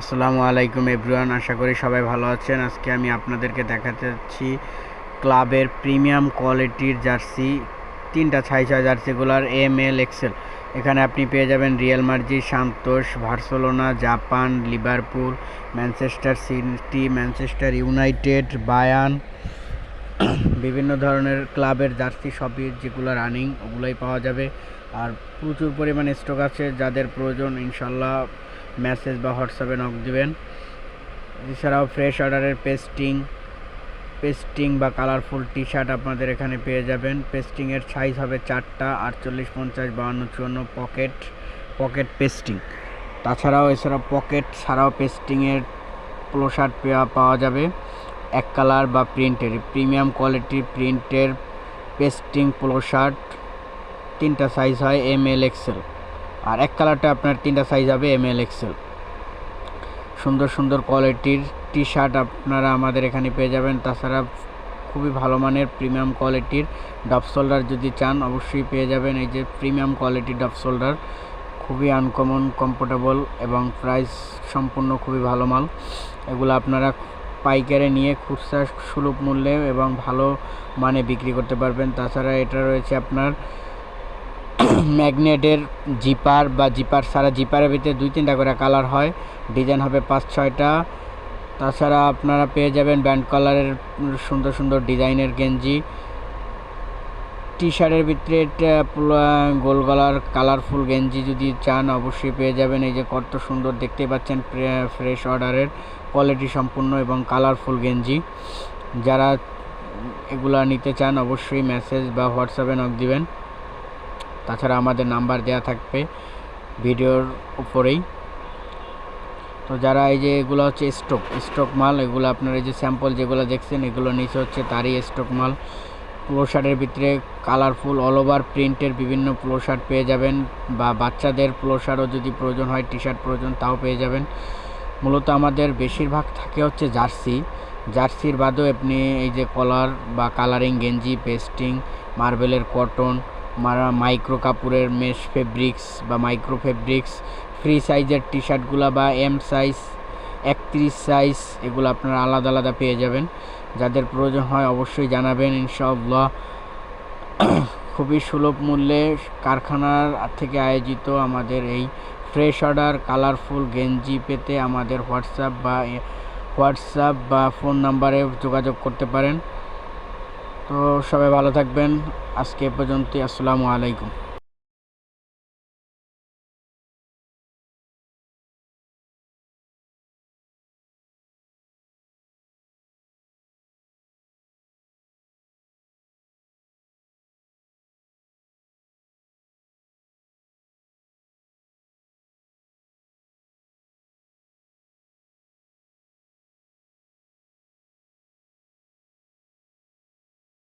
আসসালামু আলাইকুম এভরিওয়ান, আশা করি সবাই ভালো আছেন। আজকে আমি আপনাদেরকে দেখাতে যাচ্ছি ক্লাবের প্রিমিয়াম কোয়ালিটির জার্সি, তিনটা ছাই ছয় জার্সিগুলার এম এল এক্সেল এখানে আপনি পেয়ে যাবেন Real Madrid Santos Barcelona Japan Liverpool Manchester City Manchester United Bayern বিভিন্ন ধরনের ক্লাবের জার্সি সবই যেগুলো রানিং, ওগুলোই পাওয়া যাবে। আর প্রচুর পরিমাণে স্টক আছে, যাদের প্রয়োজন ইনশাল্লাহ মেসেজ বা হোয়াটসঅ্যাপে নক দিবেন। এছাড়াও ফ্রেশ অর্ডারের পেস্টিং পেস্টিং বা কালারফুল টি শার্ট আপনাদের এখানে পেয়ে যাবেন। পেস্টিংয়ের সাইজ হবে চারটা, আটচল্লিশ, পঞ্চাশ, বাহান্ন, চুয়ান্ন পকেট পকেট পেস্টিং তাছাড়াও এছাড়া পকেট ছাড়াও পেস্টিংয়ের পোলো শার্ট পাওয়া যাবে। এক কালার বা প্রিন্টের প্রিমিয়াম কোয়ালিটির প্রিন্টের পেস্টিং পোলো শার্ট তিনটা সাইজ হয় এম এল এক্সেল আর এক কালারটা আপনার তিনটা সাইজ হবে এম এল এক্সেল সুন্দর সুন্দর কোয়ালিটির টি শার্ট আপনারা আমাদের এখানে পেয়ে যাবেন। তাছাড়া খুবই ভালো মানের প্রিমিয়াম কোয়ালিটির ডপ শোল্ডার যদি চান, অবশ্যই পেয়ে যাবেন। এই যে প্রিমিয়াম কোয়ালিটির ডপ শোল্ডার খুবই আনকমন কমফোর্টেবল এবং প্রাইস সম্পূর্ণ খুবই ভালো মাল। এগুলো আপনারা পাইকারে নিয়ে খুচরা সুলভ মূল্যে এবং ভালো মানে বিক্রি করতে পারবেন। তাছাড়া এটা রয়েছে আপনার ম্যাগনেটের জিপার বা জিপার, সারা জিপারের ভিতরে দুই তিনটা করে কালার হয়। ডিজাইন হবে পাঁচ ছয়টা। তাছাড়া আপনারা পেয়ে যাবেন ব্যান্ড কালারের সুন্দর সুন্দর ডিজাইনের গেঞ্জি। টি শার্টের ভিতরে গোল গলার কালারফুল গেঞ্জি যদি চান, অবশ্যই পেয়ে যাবেন। এই যে কত সুন্দর দেখতে পাচ্ছেন ফ্রেশ অর্ডারের। কোয়ালিটি সম্পূর্ণ এবং কালারফুল গেঞ্জি। যারা এগুলা নিতে চান, অবশ্যই মেসেজ বা হোয়াটসঅ্যাপে নক দিবেন। তাছাড়া আমাদের নাম্বার দেওয়া থাকবে ভিডিওর উপরেই। তো যারা এই যে এগুলো হচ্ছে স্টক স্টক মাল, এগুলো আপনার এই যে স্যাম্পল যেগুলো দেখছেন, এগুলো নিচে হচ্ছে তারই স্টক মাল। শার্টের ভিতরে কালারফুল অল ওভার প্রিন্টের বিভিন্ন শার্ট পেয়ে যাবেন বা বাচ্চাদের শার্টও যদি প্রয়োজন হয় টি শার্ট প্রয়োজন, তাও পেয়ে যাবেন। মূলত আমাদের বেশিরভাগ থাকে হচ্ছে জার্সি। জার্সির বাদেও আপনি এই যে কলার বা কালারিং গেঞ্জি পেস্টিং মার্বেলের কটন মাইক্রো কাপড়ের মেশ ফেব্রিক্স বা মাইক্রো ফেব্রিক্স, ফ্রি সাইজের টি শার্টগুলো বা এম সাইজ, একত্রিশ সাইজ, এগুলো আপনারা আলাদা আলাদা পেয়ে যাবেন। যাদের প্রয়োজন হয় অবশ্যই জানাবেন, ইনশাআল্লাহ। খুবই সুলভ মূল্যে কারখানার থেকে আয়োজিত আমাদের এই ফ্রেশ অর্ডার, কালারফুল গেঞ্জি পেতে আমাদের হোয়াটসঅ্যাপ বা হোয়াটসঅ্যাপ বা ফোন নাম্বারে যোগাযোগ করতে পারেন। তো সবাই ভালো থাকবেন। আজকে পর্যন্ত আসসালামু আলাইকুম।